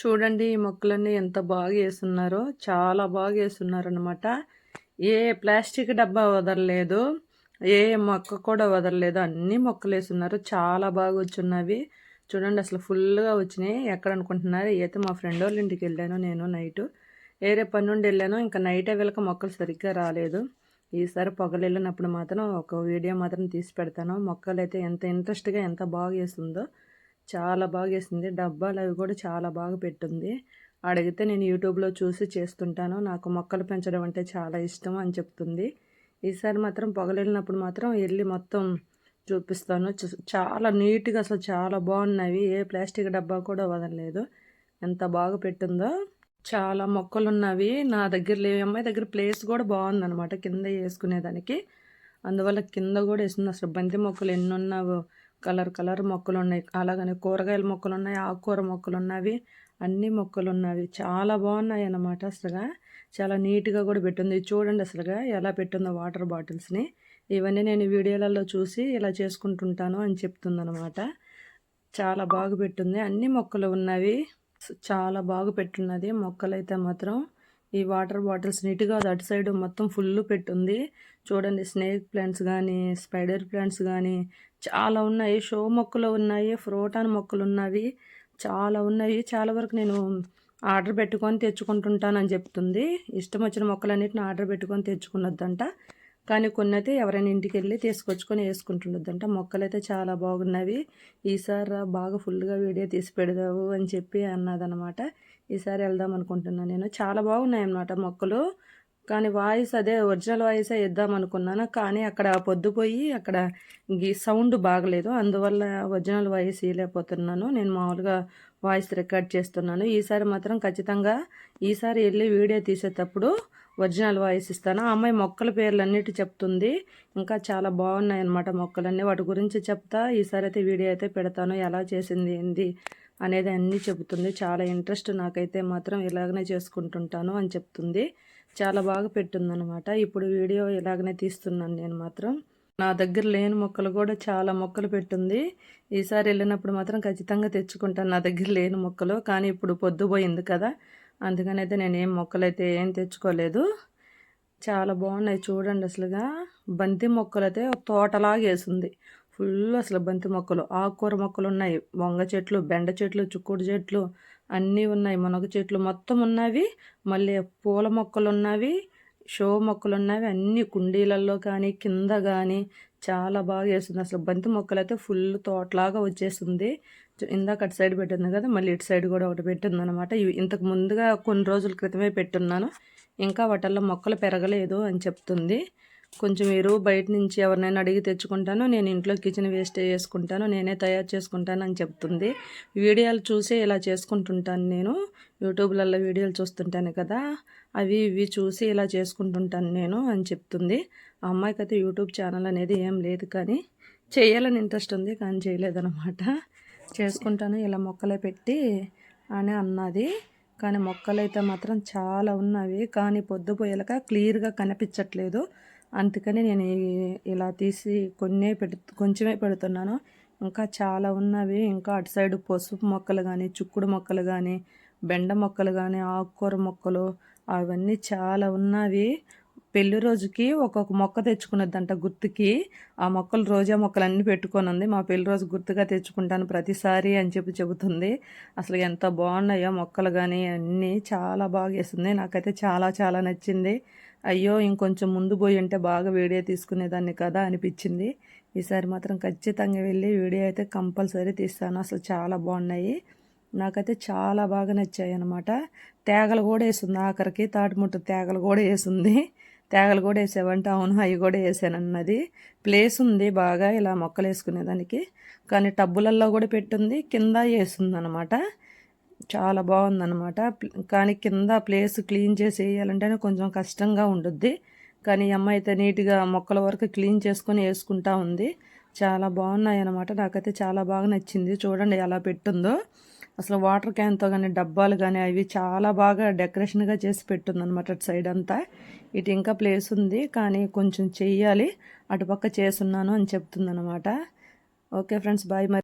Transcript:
చూడండి ఈ మొక్కలన్నీ ఎంత బాగా వేస్తున్నారో చాలా బాగా వేస్తున్నారనమాట ఏ ప్లాస్టిక్ డబ్బా వదలలేదు ఏ మొక్క కూడా వదలలేదు. అన్ని మొక్కలు వేస్తున్నారు చాలా బాగా వచ్చున్నవి. చూడండి అసలు ఫుల్గా వచ్చినాయి. ఎక్కడ అనుకుంటున్నారు? అయితే మా ఫ్రెండ్ వాళ్ళ ఇంటికి వెళ్ళాను నేను నైట్. వేరే పని నుండి వెళ్ళాను ఇంకా నైటే వెళ్ళక మొక్కలు సరిగ్గా రాలేదు. ఈసారి పొగలు వెళ్ళినప్పుడు మాత్రం ఒక వీడియో మాత్రం తీసి పెడతాను. మొక్కలు అయితే ఎంత ఇంట్రెస్ట్గా ఎంత బాగా వేస్తుందో చాలా బాగా వేసింది డబ్బాలు అవి కూడా చాలా బాగా పెట్టింది. అడిగితే నేను యూట్యూబ్లో చూసి చేస్తుంటాను. నాకు మొక్కలు పెంచడం అంటే చాలా ఇష్టం అని చెప్తుంది. ఈసారి మాత్రం పొగలెళ్ళినప్పుడు మాత్రం వెళ్ళి మొత్తం చూపిస్తాను. చాలా నీట్గా అసలు చాలా బాగున్నవి ఏ ప్లాస్టిక్ డబ్బా కూడా వదలలేదు. ఎంత బాగా పెట్టిందో. చాలా మొక్కలు ఉన్నవి నా దగ్గర లేవు అమ్మాయి దగ్గర ప్లేస్ కూడా బాగుందనమాట కింద వేసుకునేదానికి. అందువల్ల కింద కూడా వేసింది. అసలు బంతి మొక్కలు ఎన్ని ఉన్నావో కలర్ కలర్ మొక్కలు ఉన్నాయి అలాగనే కూరగాయల మొక్కలు ఉన్నాయి ఆకుకూర మొక్కలు ఉన్నవి అన్ని మొక్కలు ఉన్నవి చాలా బాగున్నాయి అన్నమాట అసలుగా. చాలా నీట్గా కూడా పెట్టింది. చూడండి అసలుగా ఎలా పెట్టిందో వాటర్ బాటిల్స్ని. ఇవన్నీ నేను వీడియోలలో చూసి ఇలా చేసుకుంటుంటాను అని చెప్తుందనమాట చాలా బాగా పెట్టింది. అన్ని మొక్కలు ఉన్నవి. చాలా బాగా పెట్టున్నది మొక్కలైతే మాత్రం ఈ వాటర్ బాటిల్స్ నీట్గా అటు సైడ్ మొత్తం ఫుల్ పెట్టుంది. చూడండి స్నేక్ ప్లాంట్స్ కానీ స్పైడర్ ప్లాంట్స్ కానీ చాలా ఉన్నాయి. షో మొక్కలు ఉన్నాయి ఫ్రోటాన్ మొక్కలు ఉన్నవి చాలా ఉన్నాయి. చాలా వరకు నేను ఆర్డర్ పెట్టుకొని తెచ్చుకుంటుంటానని చెప్తుంది. ఇష్టం వచ్చిన మొక్కలన్నిటిని ఆర్డర్ పెట్టుకొని తెచ్చుకున్నదంట. కానీ కొన్ని అయితే ఎవరైనా ఇంటికి వెళ్ళి తీసుకొచ్చుకొని వేసుకుంటుండొద్దంట. మొక్కలు అయితే చాలా బాగున్నవి. ఈసారి బాగా ఫుల్గా వీడియో తీసి పెడదావు అని చెప్పి అన్నదనమాట. ఈసారి వెళ్దాం అనుకుంటున్నాను నేను. చాలా బాగున్నాయి అన్నమాట మొక్కలు. కానీ వాయిస్ అదే ఒరిజినల్ వాయిసే ఇద్దాం అనుకున్నాను. కానీ అక్కడ పొద్దుపోయి అక్కడ సౌండ్ బాగలేదు. అందువల్ల ఒరిజినల్ వాయిస్ ఇవ్వలేకపోతున్నాను. నేను మామూలుగా వాయిస్ రికార్డ్ చేస్తున్నాను. ఈసారి మాత్రం ఖచ్చితంగా ఈసారి వెళ్ళి వీడియో తీసేటప్పుడు ఒరిజినల్ వాయిస్ ఇస్తాను. ఆ అమ్మాయి మొక్కల పేర్లు అన్నిటి చెప్తుంది. ఇంకా చాలా బాగున్నాయి అన్నమాట మొక్కలన్నీ. వాటి గురించి చెప్తా. ఈసారి అయితే వీడియో అయితే పెడతాను. ఎలా చేసింది ఏంది అనేది అన్నీ చెబుతుంది. చాలా ఇంట్రెస్ట్ నాకైతే మాత్రం ఇలాగనే చేసుకుంటుంటాను అని చెప్తుంది. చాలా బాగా పెట్టిందనమాట. ఇప్పుడు వీడియో ఇలాగనే తీస్తున్నాను నేను మాత్రం. నా దగ్గర లేని మొక్కలు కూడా చాలా మొక్కలు పెట్టింది. ఈసారి వెళ్ళినప్పుడు మాత్రం ఖచ్చితంగా తెచ్చుకుంటాను నా దగ్గర లేని మొక్కలు. కానీ ఇప్పుడు పొద్దుపోయింది కదా. అందుకని అయితే నేను ఏం మొక్కలు అయితే ఏం తెచ్చుకోలేదు. చాలా బాగున్నాయి చూడండి అసలుగా. బంతి మొక్కలు అయితే తోటలాగా వేసింది. ఫుల్ అసలు బంతి మొక్కలు ఆకుకూర మొక్కలు ఉన్నాయి. వంగ చెట్లు బెండ చెట్లు చుక్కుడు చెట్లు అన్నీ ఉన్నాయి. మునగ చెట్లు మొత్తం ఉన్నవి. మళ్ళీ పూల మొక్కలు ఉన్నవి షో మొక్కలు ఉన్నవి. అన్ని కుండీలలో కానీ కింద కానీ చాలా బాగా వేస్తుంది. అసలు బంతి మొక్కలు అయితే ఫుల్ తోటలాగా వచ్చేసింది ఇందాక అటు సైడ్ పెట్టింది కదా మళ్ళీ ఇటు సైడ్ కూడా ఒకటి పెట్టింది అనమాట ఇంతకు ముందుగా కొన్ని రోజుల క్రితమే పెట్టున్నాను. ఇంకా వాటిల్లో మొక్కలు పెరగలేదు అని చెప్తుంది. కొంచెం ఎరువు బయట నుంచి ఎవరినైనా అడిగి తెచ్చుకుంటాను నేను ఇంట్లో కిచెన్ వేస్ట్ చేసుకుంటాను నేనే తయారు చేసుకుంటాను అని చెప్తుంది. వీడియోలు చూసే ఇలా చేసుకుంటుంటాను నేను. యూట్యూబ్లలో వీడియోలు చూస్తుంటాను కదా అవి ఇవి చూసి ఇలా చేసుకుంటుంటాను నేను అని చెప్తుంది. ఆ అమ్మాయికి అయితే యూట్యూబ్ ఛానల్ అనేది ఏం లేదు కానీ చేయాలని ఇంట్రెస్ట్ ఉంది కానీ చేయలేదన్నమాట. చేసుకుంటాను ఇలా మొక్కలే పెట్టి అని అన్నది. కానీ మొక్కలు అయితే మాత్రం చాలా ఉన్నవి. కానీ పొద్దుపోయేలాక క్లియర్గా కనిపించట్లేదు. అందుకని నేను ఇలా తీసి కొన్నే పెడు కొంచెమే పెడుతున్నాను. ఇంకా చాలా ఉన్నవి. ఇంకా అటు సైడ్ పసుపు మొక్కలు కానీ చుక్కుడు మొక్కలు కానీ బెండ మొక్కలు కానీ ఆకుకూర మొక్కలు అవన్నీ చాలా ఉన్నవి. పెళ్ళి రోజుకి ఒక్కొక్క మొక్క తెచ్చుకున్నదంట గుర్తుకి. ఆ మొక్కలు రోజా మొక్కలు అన్నీ పెట్టుకొని ఉంది మా పెళ్ళి రోజు గుర్తుగా తెచ్చుకుంటాను ప్రతిసారి అని చెప్పి చెబుతుంది. అసలు ఎంత బాగున్నాయో మొక్కలు కానీ అన్నీ చాలా బాగా వేస్తుంది నాకైతే చాలా చాలా నచ్చింది. అయ్యో ఇంకొంచెం ముందు పోయి ఉంటే బాగా వీడియో తీసుకునేదాన్ని కదా అనిపించింది. ఈసారి మాత్రం ఖచ్చితంగా వెళ్ళి వీడియో అయితే కంపల్సరీ తీస్తాను. అసలు చాలా బాగున్నాయి. నాకైతే చాలా బాగా నచ్చాయి అనమాట తేగలు కూడా వేసింది. ఆఖరికి తాటిముట్టు తేగలు కూడా వేసింది. తేగలు కూడా వేసావంటే. అవును అవి కూడా వేసానన్నది. ప్లేస్ ఉంది బాగా ఇలా మొక్కలు వేసుకునేదానికి. కానీ టబ్బులల్లో కూడా పెట్టుంది. కింద వేసింది అనమాట చాలా బాగుందన్నమాట. కానీ కింద ప్లేస్ క్లీన్ చేసి వేయాలంటేనే కొంచెం కష్టంగా ఉండుద్ది. కానీ ఈ అమ్మాయి అయితే నీట్గా మొక్కల వరకు క్లీన్ చేసుకొని వేసుకుంటా ఉంది. చాలా బాగున్నాయి అనమాట నాకైతే చాలా బాగా నచ్చింది. చూడండి ఎలా పెట్టుందో. అసలు వాటర్ క్యాన్తో కానీ డబ్బాలు కానీ అవి చాలా బాగా డెకరేషన్గా చేసి పెట్టుంది అనమాట అటు సైడ్ అంతా. ఇటు ఇంకా ప్లేస్ ఉంది. కానీ కొంచెం చెయ్యాలి. అటుపక్క చేసున్నాను అని చెప్తుందనమాట ఓకే ఫ్రెండ్స్ బాయ్ మరి.